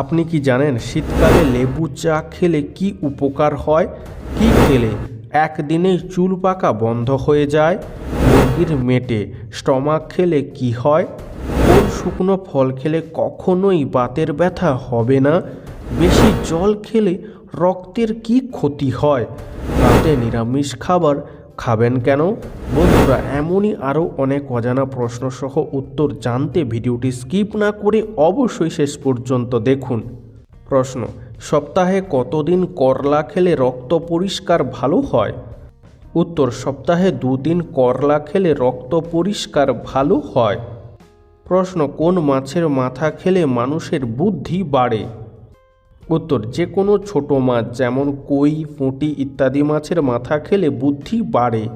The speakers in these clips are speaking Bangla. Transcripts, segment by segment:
আপনি কি জানেন শীতকালে লেবু চা খেলে কি উপকার হয়? কি খেলে? একদিনেই চুল পাকা বন্ধ হয়ে যায়, মুরগির মেটে। স্টমাক খেলে কি হয়? কোন শুকনো ফল খেলে কখনোই বাতের ব্যথা হবে না? বেশি জল খেলে রক্তের কি ক্ষতি হয়? রাতে নিরামিষ খাবার খাবেন কেন? বন্ধুরা, এমনই আরও অনেক অজানা প্রশ্নসহ উত্তর জানতে ভিডিওটি স্কিপ না করে অবশ্যই শেষ পর্যন্ত দেখুন। প্রশ্ন, সপ্তাহে কতদিন করলা খেলে রক্ত পরিষ্কার ভালো হয়? উত্তর, সপ্তাহে দুদিন করলা খেলে রক্ত পরিষ্কার ভালো হয়। প্রশ্ন, কোন মাছের মাথা খেলে মানুষের বুদ্ধি বাড়ে? উত্তর, যে কোনো ছোট মাছ যেমন কই, পুঁটি ইত্যাদি মাছের মাথা খেলে বুদ্ধি বাড়ে।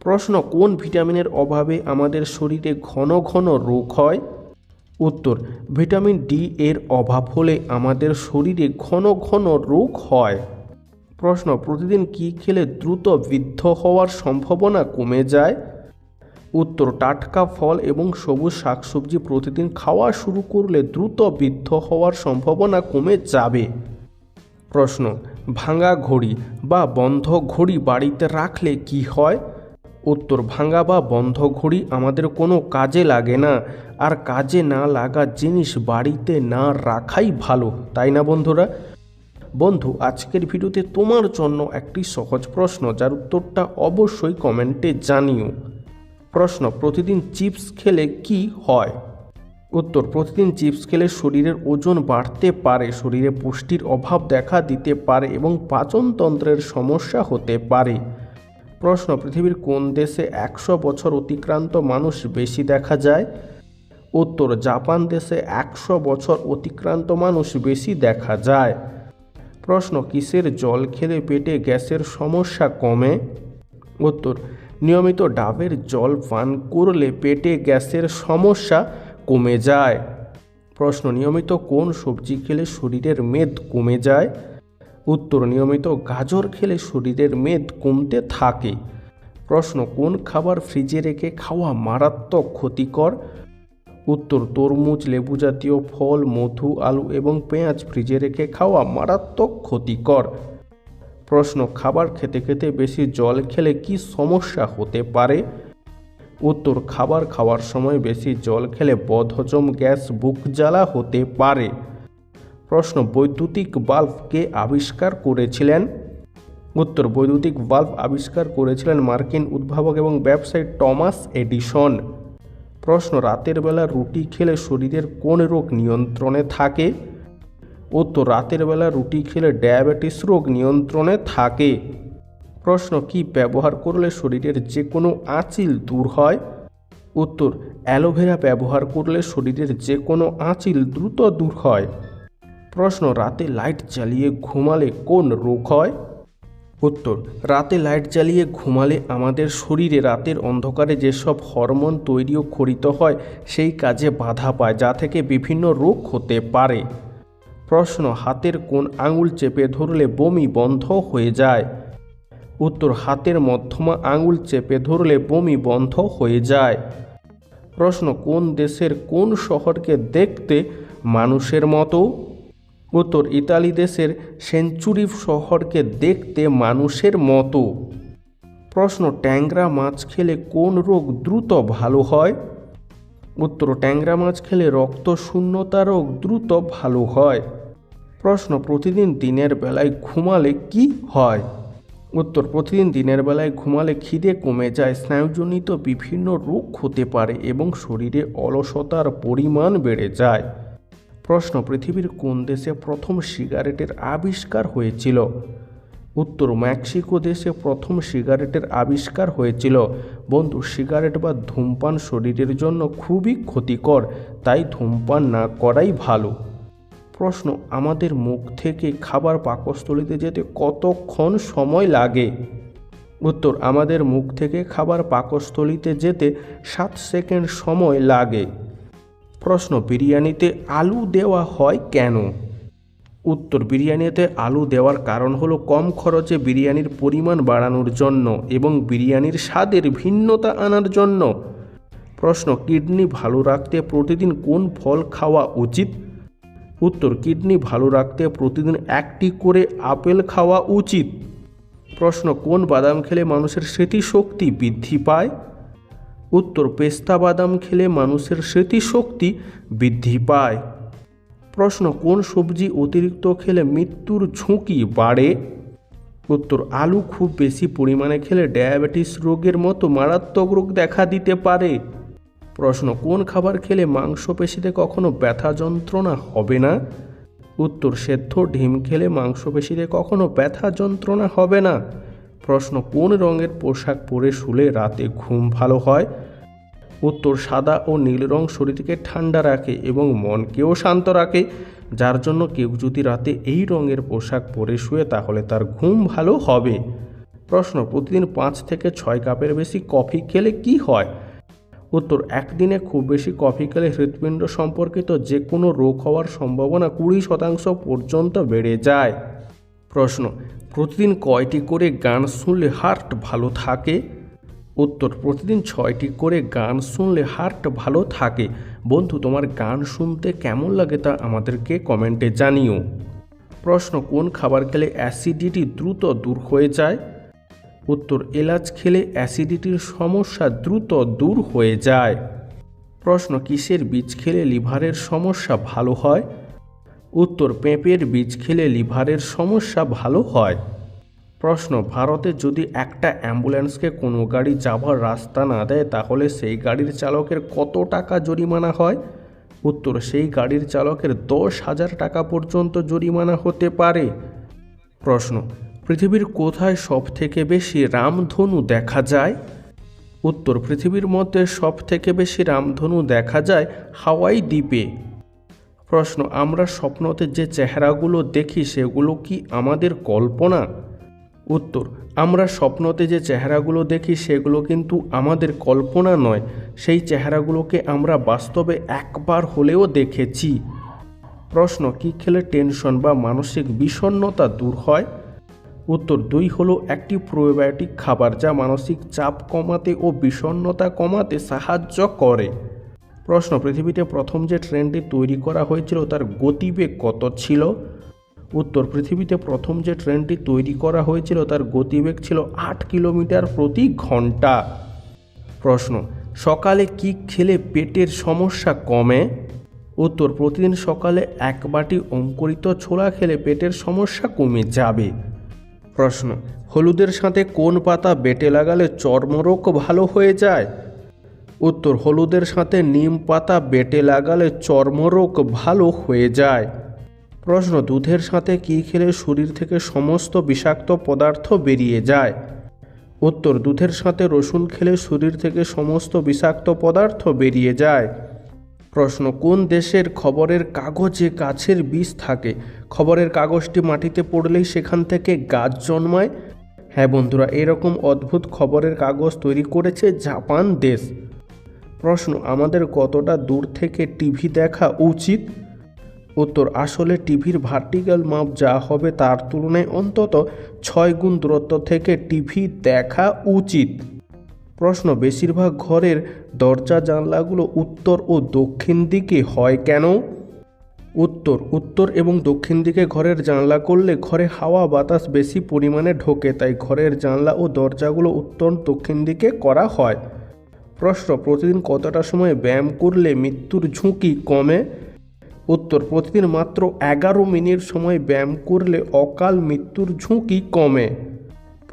প্রশ্ন, কোন ভিটামিনের অভাবে আমাদের শরীরে ঘন ঘন রোগ হয়? উত্তর, ভিটামিন ডি এর অভাব হলে আমাদের শরীরে ঘন ঘন রোগ হয়। প্রশ্ন, প্রতিদিন কী খেলে দ্রুত বৃদ্ধ হওয়ার সম্ভাবনা কমে যায়? উত্তর, টাটকা ফল এবং সবুজ শাকসবজি প্রতিদিন খাওয়া শুরু করলে দ্রুত বৃদ্ধ হওয়ার সম্ভাবনা কমে যাবে। প্রশ্ন ভাঙা ঘড়ি বা বন্ধ ঘড়ি বাড়িতে রাখলে কি হয়? উত্তর ভাঙা বা বন্ধ ঘড়ি আমাদের কোনো কাজে লাগে না। আর কাজে না লাগা জিনিস বাড়িতে না রাখাই ভালো, তাই না বন্ধুরা? বন্ধু, আজকের ভিডিওতে তোমার জন্য একটি সহজ প্রশ্ন, যার উত্তরটা অবশ্যই কমেন্টে জানিও। প্রশ্ন, প্রতিদিন চিপস খেলে কি হয়? উত্তর, প্রতিদিন চিপস খেলে শরীরের ওজন বাড়তে পারে, শরীরে পুষ্টির অভাব দেখা দিতে পারে এবং পাচনতন্ত্রের সমস্যা হতে পারে। প্রশ্ন, পৃথিবীর কোন দেশে একশো বছর অতিক্রান্ত মানুষ বেশি দেখা যায়? উত্তর, জাপান দেশে একশো বছর অতিক্রান্ত মানুষ বেশি দেখা যায়। প্রশ্ন, কিসের জল খেলে পেটে গ্যাসের সমস্যা কমে? উত্তর নিয়মিত ডাবের জল পান করলে পেটে গ্যাসের সমস্যা কমে যায়। প্রশ্ন, নিয়মিত কোন সবজি খেলে শরীরের মেদ কমে যায়? উত্তর, নিয়মিত গাজর খেলে শরীরের মেদ কমতে থাকে। প্রশ্ন, কোন খাবার ফ্রিজে রেখে খাওয়া মারাত্মক ক্ষতিকর? উত্তর, তরমুজ লেবু জাতীয় ফল, মধু, আলু এবং পেঁয়াজ ফ্রিজে রেখে খাওয়া মারাত্মক ক্ষতিকর। প্রশ্ন, খাবার খেতে খেতে বেশি জল খেলে কি সমস্যা হতে পারে? উত্তর, খাবার খাওয়ার সময় বেশি জল খেলে বদহজম গ্যাস বুক জ্বালা হতে পারে। প্রশ্ন, বৈদ্যুতিক বাল্ব কে আবিষ্কার করেছিলেন? উত্তর, বৈদ্যুতিক বাল্ব আবিষ্কার করেছিলেন মার্কিন উদ্ভাবক এবং ব্যবসায়ী টমাস এডিসন। প্রশ্ন, রাতের বেলা রুটি খেলে শরীরের কোন রোগ নিয়ন্ত্রণে থাকে? উত্তর রাতের বেলা রুটি খেলে ডায়াবেটিস রোগ নিয়ন্ত্রণে থাকে। প্রশ্ন, কি ব্যবহার করলে শরীরের যে কোনো আঁচিল দূর হয়? উত্তর, অ্যালোভেরা ব্যবহার করলে শরীরের যে কোনো আঁচিল দ্রুত দূর হয়। প্রশ্ন, রাতে লাইট জ্বালিয়ে ঘুমালে কোন রোগ হয়? উত্তর, রাতে লাইট জ্বালিয়ে ঘুমালে আমাদের শরীরে রাতের অন্ধকারে যেসব হরমোন তৈরি ও খরিত হয়, সেই কাজে বাধা পায়, যা থেকে বিভিন্ন রোগ হতে পারে। প্রশ্ন, হাতের কোন আঙুল চেপে ধরলে বমি বন্ধ হয়ে যায়? উত্তর, হাতের মধ্যমা আঙুল চেপে ধরলে বমি বন্ধ হয়ে যায়। প্রশ্ন, কোন দেশের কোন শহরকে দেখতে মানুষের মতো? উত্তর, ইতালি দেশের সেঞ্চুরি শহরকে দেখতে মানুষের মতো। প্রশ্ন, ট্যাংরা মাছ খেলে কোন রোগ দ্রুত ভালো হয়? উত্তর, ট্যাংরা মাছ খেলে রক্ত শূন্যতা রোগ দ্রুত ভালো হয়। প্রশ্ন, প্রতিদিন দিনের বেলায় ঘুমালে কি হয়? উত্তর, প্রতিদিন দিনের বেলায় ঘুমালে খিদে কমে যায়, স্নায়ুজনিত বিভিন্ন রোগ হতে পারে এবং শরীরে অলসতার পরিমাণ বেড়ে যায়। প্রশ্ন, পৃথিবীর কোন দেশে প্রথম সিগারেটের আবিষ্কার হয়েছিল? উত্তর, মেক্সিকো দেশে প্রথম সিগারেটের আবিষ্কার হয়েছিল। বন্ধু, সিগারেট বা ধূমপান শরীরের জন্য খুবই ক্ষতিকর, তাই ধূমপান না করাই ভালো। প্রশ্ন, আমাদের মুখ থেকে খাবার পাকস্থলিতে যেতে কতক্ষণ সময় লাগে? উত্তর, আমাদের মুখ থেকে খাবার পাকস্থলিতে যেতে সাত সেকেন্ড সময় লাগে। প্রশ্ন, বিরিয়ানিতে আলু দেওয়া হয় কেন? উত্তর, বিরিয়ানিতে আলু দেওয়ার কারণ হলো কম খরচে বিরিয়ানির পরিমাণ বাড়ানোর জন্য এবং বিরিয়ানির স্বাদের ভিন্নতা আনার জন্য। প্রশ্ন, কিডনি ভালো রাখতে প্রতিদিন কোন ফল খাওয়া উচিত? উত্তর, কিডনি ভালো রাখতে প্রতিদিন একটি করে আপেল খাওয়া উচিত। প্রশ্ন, কোন বাদাম খেলে মানুষের স্মৃতিশক্তি বৃদ্ধি পায়? উত্তর, পেস্তা বাদাম খেলে মানুষের স্মৃতিশক্তি বৃদ্ধি পায়। প্রশ্ন, কোন সবজি অতিরিক্ত খেলে মৃত্যুর ঝুঁকি বাড়ে? উত্তর, আলু খুব বেশি পরিমাণে খেলে ডায়াবেটিস রোগের মতো মারাত্মক রোগ দেখা দিতে পারে। প্রশ্ন, কোন খাবার খেলে মাংসপেশিতে কখনো ব্যথা যন্ত্রণা হবে না? উত্তর, সেদ্ধ ডিম খেলে মাংসপেশিতে কখনো ব্যথা যন্ত্রণা হবে না? প্রশ্ন, কোন রঙের পোশাক পরে শুলে রাতে ঘুম ভালো হয়? উত্তর, সাদা ও নীল রং শরীরকে ঠান্ডা রাখে এবং মনকেও শান্ত রাখে। যার জন্য কেউ যদি রাতে এই রঙের পোশাক পরে শুয়ে তাহলে তার ঘুম ভালো হবে। প্রশ্ন, প্রতিদিন পাঁচ থেকে ছয় কাপের বেশি কফি খেলে কি হয়? উত্তর, একদিনে খুব বেশি কফি খেলে হৃৎপিণ্ড সম্পর্কিত যে কোনো রোগ হওয়ার সম্ভাবনা কুড়ি শতাংশ পর্যন্ত বেড়ে যায়। প্রশ্ন, প্রতিদিন কয়টি করে গান শুনলে হার্ট ভালো থাকে? উত্তর, প্রতিদিন ছয়টি করে গান শুনলে হার্ট ভালো থাকে। বন্ধু, তোমার গান শুনতে কেমন লাগে তা আমাদেরকে কমেন্টে জানিও। প্রশ্ন, কোন খাবার খেলে অ্যাসিডিটি দ্রুত দূর হয়ে যায়? উত্তর, এলাচ খেলে অ্যাসিডিটির সমস্যা দ্রুত দূর হয়ে যায়। প্রশ্ন, কিসের বীজ খেলে লিভারের সমস্যা ভালো হয়? উত্তর, পেঁপের বীজ খেলে লিভারের সমস্যা ভালো হয়। প্রশ্ন, ভারতে যদি একটা অ্যাম্বুলেন্সকে কোনো গাড়ি যাবার রাস্তা না দেয়, তাহলে সেই গাড়ির চালকের কত টাকা জরিমানা হয়? উত্তর, সেই গাড়ির চালকের দশ হাজার টাকা পর্যন্ত জরিমানা হতে পারে। প্রশ্ন পৃথিবীর কোথায় সব থেকে বেশি রামধনু দেখা যায়? উত্তর, পৃথিবীর মধ্যে সব থেকে বেশি রামধনু দেখা যায় হাওয়াই দ্বীপে। প্রশ্ন, আমরা স্বপ্নতে যে চেহারাগুলো দেখি, সেগুলো কি আমাদের কল্পনা? উত্তর, আমরা স্বপ্নতে যে চেহারাগুলো দেখি, সেগুলো কিন্তু আমাদের কল্পনা নয়। সেই চেহারাগুলোকে আমরা বাস্তবে একবার হলেও দেখেছি। প্রশ্ন, কি খেলে টেনশন বা মানসিক বিষণ্ণতা দূর হয়? উত্তর দুই হলো একটি প্রোবায়োটিক খাবার যা মানসিক চাপ কমাতে ও বিষণ্ণতা কমাতে সাহায্য করে। প্রশ্ন, পৃথিবীতে প্রথম যে ট্রেনটি তৈরি করা হয়েছিল তার গতিবেগ কত ছিল? উত্তর, পৃথিবীতে প্রথম যে ট্রেনটি তৈরি করা হয়েছিল তার গতিবেগ ছিল আট কিলোমিটার প্রতি ঘণ্টা। প্রশ্ন, সকালে কি খেলে পেটের সমস্যা কমে? উত্তর, প্রতিদিন সকালে এক বাটি অঙ্কুরিত ছোলা খেলে পেটের সমস্যা কমে যাবে। প্রশ্ন, হলুদের সাথে কোন পাতা বেটে লাগালে চর্মরোগ ভালো হয়ে যায়? উত্তর, হলুদের সাথে নিম পাতা বেটে লাগালে চর্মরোগ ভালো হয়ে যায়। প্রশ্ন, দুধের সাথে কী খেলে শরীর থেকে সমস্ত বিষাক্ত পদার্থ বেরিয়ে যায়? উত্তর, দুধের সাথে রসুন খেলে শরীর থেকে সমস্ত বিষাক্ত পদার্থ বেরিয়ে যায়। প্রশ্ন, কোন দেশের খবরের কাগজে গাছের বীজ থাকে? খবরের কাগজটি মাটিতে পড়লেই সেখান থেকে গাছ জন্মায়? হ্যাঁ বন্ধুরা, এরকম অদ্ভুত খবরের কাগজ তৈরি করেছে জাপান দেশ। প্রশ্ন, আমাদের কতটা দূর থেকে টিভি দেখা উচিত? উত্তর, আসলে টিভির ভার্টিক্যাল মাপ যা হবে তার তুলনায় অন্তত ছয় গুণ দূরত্ব থেকে টিভি দেখা উচিত। প্রশ্ন, বেশিরভাগ ঘরের দরজা জানলাগুলো উত্তর ও দক্ষিণ দিকে হয় কেন? উত্তর উত্তর এবং দক্ষিণ দিকে ঘরের জানলা করলে ঘরে হাওয়া বাতাস বেশি পরিমাণে ঢোকে, তাই ঘরের জানলা ও দরজাগুলো উত্তর দক্ষিণ দিকে করা হয়। প্রশ্ন, প্রতিদিন কতটা সময় ব্যায়াম করলে মৃত্যুর ঝুঁকি কমে? উত্তর, প্রতিদিন মাত্র এগারো মিনিট সময় ব্যায়াম করলে অকাল মৃত্যুর ঝুঁকি কমে।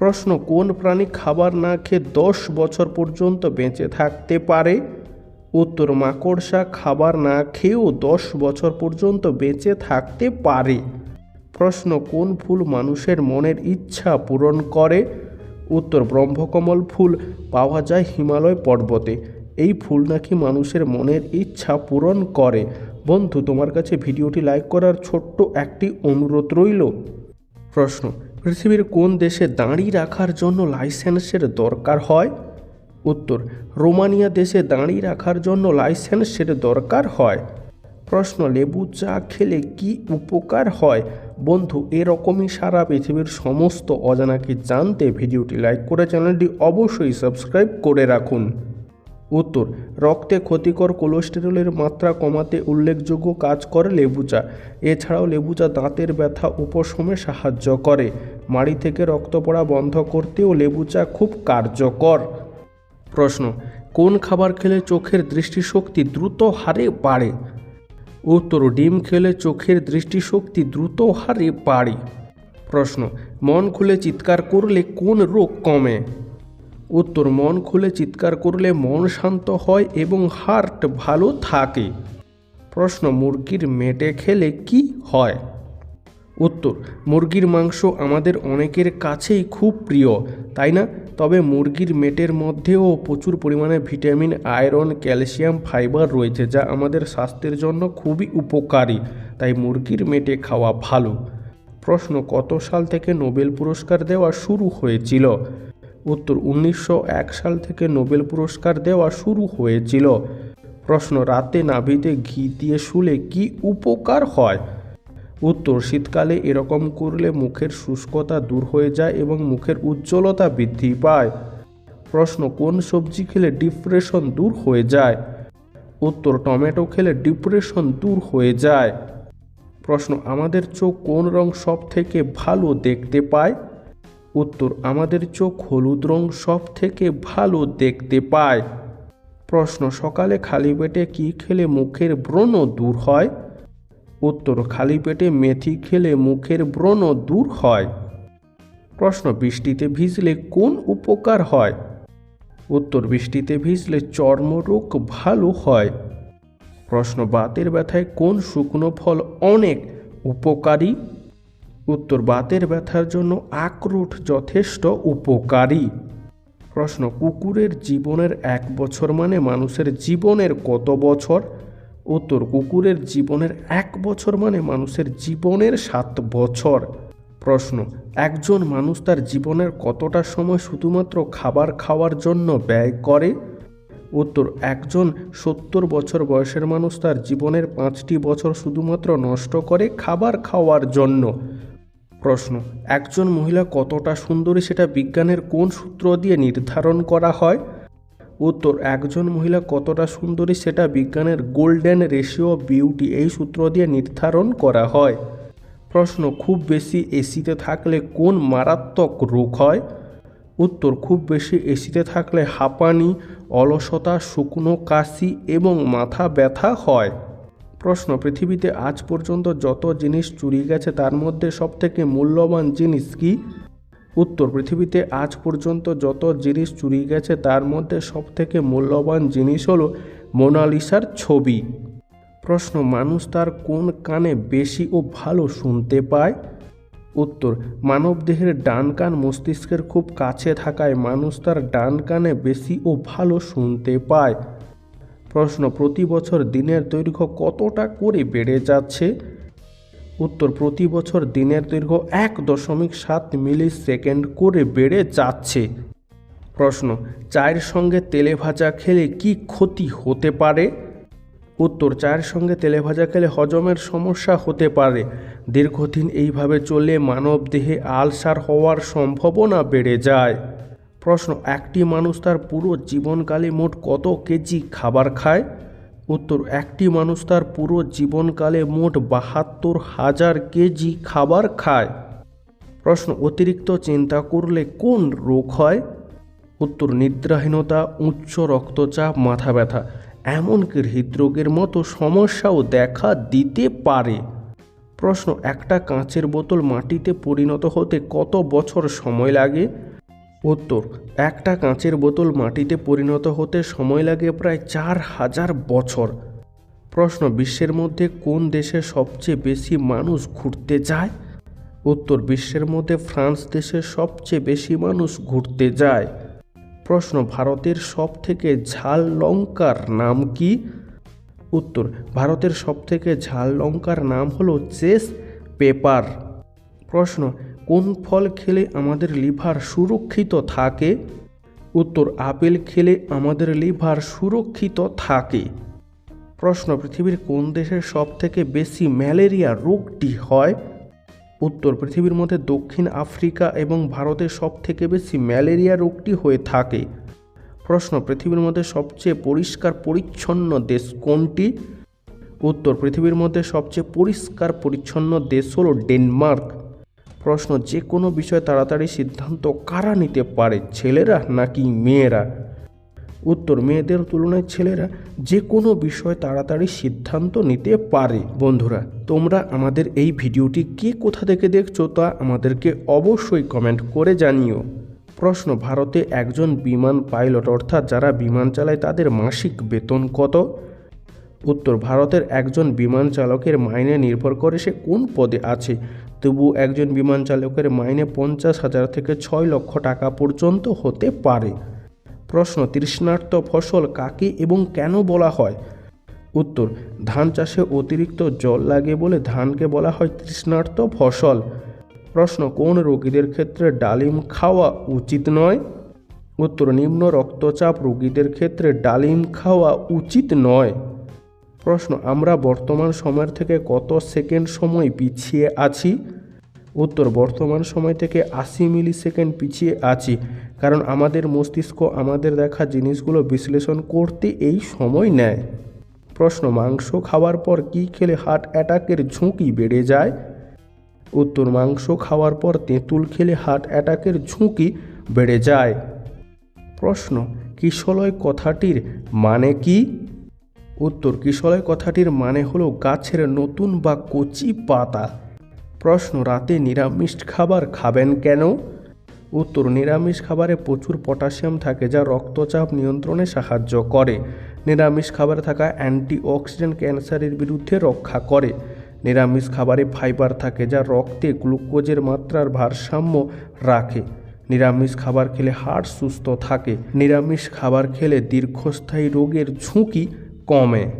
প্রশ্ন, কোন প্রাণী খাবার না খেয়ে দশ বছর পর্যন্ত বেঁচে থাকতে পারে? উত্তর, মাকড়সা খাবার না খেয়েও দশ বছর পর্যন্ত বেঁচে থাকতে পারে। প্রশ্ন, কোন ফুল মানুষের মনের ইচ্ছা পূরণ করে? উত্তর, ব্রহ্মকমল ফুল পাওয়া যায় হিমালয় পর্বতে। এই ফুল নাকি মানুষের মনের ইচ্ছা পূরণ করে? বন্ধু, তোমার কাছে ভিডিওটি লাইক করার ছোট্ট একটি অনুরোধ রইল। প্রশ্ন পৃথিবীর কোন দেশে দাঁড়ি রাখার জন্য লাইসেন্সের দরকার হয়? উত্তর, রোমানিয়া দেশে দাঁড়ি রাখার জন্য লাইসেন্সের দরকার হয়। প্রশ্ন, লেবু চা খেলে কি উপকার হয়? বন্ধু, এরকমই সারা পৃথিবীর সমস্ত অজানাকে জানতে ভিডিওটি লাইক করে চ্যানেলটি অবশ্যই সাবস্ক্রাইব করে রাখুন। উত্তর, রক্তে ক্ষতিকর কোলেস্টেরলের মাত্রা কমাতে উল্লেখযোগ্য কাজ করে লেবু চা এছাড়াও লেবু চা দাঁতের ব্যথা উপশমে সাহায্য করে। মাড়ি থেকে রক্ত পড়া বন্ধ করতেও লেবু চা খুব কার্যকর। প্রশ্ন, কোন খাবার খেলে চোখের দৃষ্টিশক্তি দ্রুত হারে বাড়ে? উত্তর, ডিম খেলে চোখের দৃষ্টিশক্তি দ্রুত হারে বাড়ে। প্রশ্ন, মন খুলে চিৎকার করলে কোন রোগ কমে? উত্তর মন খুলে চিৎকার করলে মন শান্ত হয় এবং হার্ট ভালো থাকে। প্রশ্ন, মুরগির মেটে খেলে কি হয়? উত্তর, মুরগির মাংস আমাদের অনেকের কাছেই খুব প্রিয়, তাই না? তবে মুরগির মেটের মধ্যেও প্রচুর পরিমাণে ভিটামিন, আয়রন, ক্যালসিয়াম, ফাইবার রয়েছে, যা আমাদের স্বাস্থ্যের জন্য খুবই উপকারী, তাই মুরগির মেটে খাওয়া ভালো। প্রশ্ন, কত সাল থেকে নোবেল পুরস্কার দেওয়া শুরু হয়েছিল? উত্তর উনিশশো এক সাল থেকে নোবেল পুরস্কার দেওয়া শুরু হয়েছিল। প্রশ্ন, রাতে নাভিতে ঘি দিয়ে শুলে কি উপকার হয়? উত্তর, শীতকালে এরকম করলে মুখের শুষ্কতা দূর হয়ে যায় এবং মুখের উজ্জ্বলতা বৃদ্ধি পায়। প্রশ্ন, কোন সবজি খেলে ডিপ্রেশন দূর হয়ে যায়? উত্তর, টমেটো খেলে ডিপ্রেশন দূর হয়ে যায়। প্রশ্ন, আমাদের চোখ কোন রং সব থেকে ভালো দেখতে পায়? উত্তর, আমাদের চোখ হলুদ রং সব থেকে ভালো দেখতে পায়। প্রশ্ন, সকালে খালি পেটে কী খেলে মুখের ব্রণ দূর হয়? উত্তর, খালি পেটে মেথি খেলে মুখের ব্রণ দূর হয়। প্রশ্ন, বৃষ্টিতে ভিজলে কোন উপকার হয়? উত্তর, বৃষ্টিতে ভিজলে চর্মরোগ ভালো হয়। প্রশ্ন, বাতের ব্যথায় কোন শুকনো ফল অনেক উপকারী? উত্তর বাতের ব্যথার জন্য আখরোট যথেষ্ট উপকারী। প্রশ্ন, কুকুরের জীবনের এক বছর মানে মানুষের জীবনের কত বছর? উত্তর, কুকুরের জীবনের এক বছর মানে মানুষের জীবনের সাত বছর। প্রশ্ন, একজন মানুষ তার জীবনের কতটা সময় শুধুমাত্র খাবার খাওয়ার জন্য ব্যয় করে? উত্তর, একজন সত্তর বছর বয়সের মানুষ তার জীবনের পাঁচটি বছর শুধুমাত্র নষ্ট করে খাবার খাওয়ার জন্য। প্রশ্ন, একজন মহিলা কতটা সুন্দরী সেটা বিজ্ঞানের কোন সূত্র দিয়ে নির্ধারণ করা হয়? উত্তর, একজন মহিলা কতটা সুন্দরী সেটা বিজ্ঞানের গোল্ডেন রেশিও বিউটি এই সূত্র দিয়ে নির্ধারণ করা হয়? প্রশ্ন, খুব বেশি এসিতে থাকলে কোন মারাত্মক রোগ হয়? উত্তর, খুব বেশি এসিতে থাকলে হাঁপানি, অলসতা, শুকনো কাশি এবং মাথা ব্যথা হয়। প্রশ্ন, পৃথিবীতে আজ পর্যন্ত যত জিনিস চুরি গেছে তার মধ্যে সবথেকে মূল্যবান জিনিস কি? উত্তর, পৃথিবীতে আজ পর্যন্ত যত জিনিস চুরি গেছে তার মধ্যে সবথেকে মূল্যবান জিনিস হলো মোনালিসার ছবি। প্রশ্ন, মানুষ তার কোন কানে বেশি ও ভালো শুনতে পায়? উত্তর মানবদেহের ডান কান মস্তিষ্কের খুব কাছে থাকায় মানুষ তার ডান কানে বেশি ও ভালো শুনতে পায়। প্রশ্ন, প্রতি বছর দিনের দৈর্ঘ্য কতটা করে বেড়ে যাচ্ছে? উত্তর, প্রতি বছর দিনের দৈর্ঘ্য এক দশমিক সাত মিলি সেকেন্ড করে বেড়ে যাচ্ছে। প্রশ্ন, চায়ের সঙ্গে তেলে ভাজা খেলে কি ক্ষতি হতে পারে? উত্তর, চায়ের সঙ্গে তেলে ভাজা খেলে হজমের সমস্যা হতে পারে। দীর্ঘদিন এইভাবে চললে মানব দেহে আলসার হওয়ার সম্ভাবনা বেড়ে যায়। প্রশ্ন, একটি মানুষ তার পুরো জীবনকালে মোট কত কেজি খাবার খায়? উত্তর, একটি মানুষ তার পুরো জীবনকালে মোট বাহাত্তর হাজার কেজি খাবার খায়। প্রশ্ন, অতিরিক্ত চিন্তা করলে কোন রোগ হয়? উত্তর, নিদ্রাহীনতা, উচ্চ রক্তচাপ, মাথা ব্যথা। এমনকি হৃদরোগের মতো সমস্যাও দেখা দিতে পারে। প্রশ্ন, একটা কাঁচের বোতল মাটিতে পরিণত হতে কত বছর সময় লাগে? উত্তর, একটা কাঁচের বোতল মাটিতে পরিণত হতে সময় লাগে প্রায় চার হাজার বছর। প্রশ্ন, বিশ্বের মধ্যে কোন দেশে সবচেয়ে বেশি মানুষ ঘুরতে যায়? উত্তর, বিশ্বের মধ্যে ফ্রান্স দেশে সবচেয়ে বেশি মানুষ ঘুরতে যায়। প্রশ্ন, ভারতের সব থেকে ঝাল লঙ্কার নাম কি? উত্তর, ভারতের সবথেকে ঝাল লঙ্কার নাম হলো চেস পেপার। প্রশ্ন কোন ফল খেলে আমাদের লিভার সুরক্ষিত থাকে? উত্তর, আপেল খেলে আমাদের লিভার সুরক্ষিত থাকে। প্রশ্ন, পৃথিবীর কোন দেশের সব থেকে বেশি ম্যালেরিয়া রোগটি হয়? উত্তর, পৃথিবীর মধ্যে দক্ষিণ আফ্রিকা এবং ভারতের সব থেকে বেশি ম্যালেরিয়া রোগটি হয়ে থাকে। প্রশ্ন, পৃথিবীর মধ্যে সবচেয়ে পরিষ্কার পরিচ্ছন্ন দেশ কোনটি? উত্তর, পৃথিবীর মধ্যে সবচেয়ে পরিষ্কার পরিচ্ছন্ন দেশ হল ডেনমার্ক। প্রশ্ন, যে কোনো বিষয়ে তাড়াতাড়ি সিদ্ধান্ত কারা নিতে পারে, ছেলেরা নাকি মেয়েরা? উত্তর, মেয়েদের তুলনায় ছেলেরা যে কোনো বিষয়ে তাড়াতাড়ি সিদ্ধান্ত নিতে পারে। বন্ধুরা, তোমরা আমাদের এই ভিডিওটি কে কোথা থেকে দেখছ তা আমাদেরকে অবশ্যই কমেন্ট করে জানিও। প্রশ্ন, ভারতে একজন বিমান পাইলট, অর্থাৎ যারা বিমান চালায়, তাদের মাসিক বেতন কত? উত্তর, ভারতের একজন বিমান চালকের মাইনে নির্ভর করে সে কোন পদে আছে। তবু একজন বিমান চালকের মাইনে পঞ্চাশ হাজার থেকে ছয় লক্ষ টাকা পর্যন্ত হতে পারে। প্রশ্ন, তৃষ্ণার্ত ফসল কাকে এবং কেন বলা হয়? উত্তর, ধান চাষে অতিরিক্ত জল লাগে বলে ধানকে বলা হয় তৃষ্ণার্ত ফসল। প্রশ্ন, কোন রোগীদের ক্ষেত্রে ডালিম খাওয়া উচিত নয়? উত্তর, নিম্ন রক্তচাপ রোগীদের ক্ষেত্রে ডালিম খাওয়া উচিত নয়। প্রশ্ন, আমরা বর্তমান সময়ের থেকে কত সেকেন্ড সময় পিছিয়ে আছি? উত্তর, বর্তমান সময় থেকে আশি মিলি সেকেন্ড পিছিয়ে আছি। কারণ আমাদের মস্তিষ্ক আমাদের দেখা জিনিসগুলো বিশ্লেষণ করতে এই সময় নেয়। প্রশ্ন, মাংস খাওয়ার পর কী খেলে হার্ট অ্যাটাকের ঝুঁকি বেড়ে যায়? উত্তর, মাংস খাওয়ার পর তেঁতুল খেলে হার্ট অ্যাটাকের ঝুঁকি বেড়ে যায়। প্রশ্ন, কিশলয় কথাটির মানে কি? উত্তর কিশলয় কথাটির মানে হলো গাছের নতুন বা কচি পাতা। প্রশ্ন, রাতে নিরামিষ খাবার খাবেন কেন? উত্তর, নিরামিষ খাবারে প্রচুর পটাশিয়াম থাকে যা রক্তচাপ নিয়ন্ত্রণে সাহায্য করে। নিরামিষ খাবারে থাকা অ্যান্টিঅক্সিডেন্ট ক্যান্সারের বিরুদ্ধে রক্ষা করে। নিরামিষ খাবারে ফাইবার থাকে যা রক্তে গ্লুকোজের মাত্রার ভারসাম্য রাখে। নিরামিষ খাবার খেলে হাড় সুস্থ থাকে। নিরামিষ খাবার খেলে দীর্ঘস্থায়ী রোগের ঝুঁকি কমে।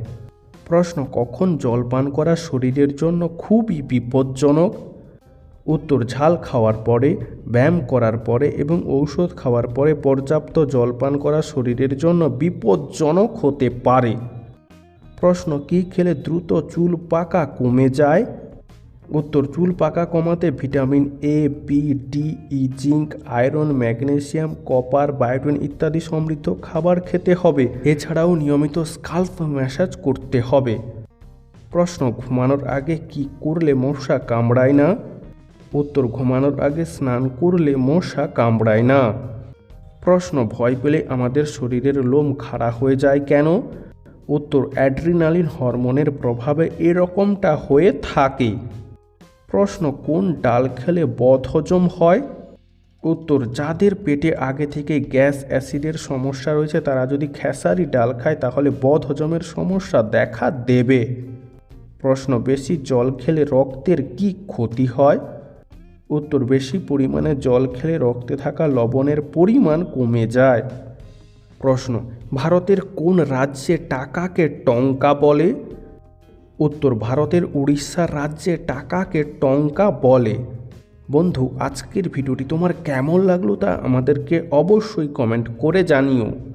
প্রশ্ন, কখন জল পান করা শরীরের জন্য খুবই বিপজ্জনক? উত্তর, ঝাল খাওয়ার পরে, ব্যায়াম করার পরে এবং ঔষধ খাওয়ার পরে পর্যাপ্ত জল পান করা শরীরের জন্য বিপজ্জনক হতে পারে। প্রশ্ন, কী খেলে দ্রুত চুল পাকা কমে যায়? উত্তর, চুল পাকা কমাতে vitamin A B D E zinc, iron, magnesium, copper, biotin ইত্যাদি সমৃদ্ধ খাবার খেতে হবে। এছাড়াও নিয়মিত স্কাল্প ম্যাসাজ করতে হবে। প্রশ্ন, ঘুমানোর আগে কি করলে মশা কামড়ায় না? উত্তর, ঘুমানোর আগে স্নান করলে মশা কামড়ায় না। প্রশ্ন, ভয় পেলে আমাদের শরীরের লোম খাড়া হয়ে যায় কেন? উত্তর, অ্যাড্রিনালিন হরমোনের প্রভাবে এরকমটা হয়ে থাকে। প্রশ্ন, কোন ডাল খেলে বদহজম হয়? উত্তর, যাদের পেটে আগে থেকে গ্যাস অ্যাসিডের সমস্যা রয়েছে, তারা যদি খেসারি ডাল খায়, তাহলে বদহজমের সমস্যা দেখা দেবে। প্রশ্ন, বেশি জল খেলে রক্তের কি ক্ষতি হয়? উত্তর, বেশি পরিমাণে জল খেলে রক্তে থাকা লবণের পরিমাণ কমে যায়। প্রশ্ন, ভারতের কোন রাজ্যে টাকাকে টঙ্কা বলে? উত্তর ভারতের উড়িষ্যা রাজ্যে টাকাকে টঙ্কা বলে। বন্ধু, আজকের ভিডিওটি তোমার কেমন লাগল তা আমাদেরকে অবশ্যই কমেন্ট করে জানিও।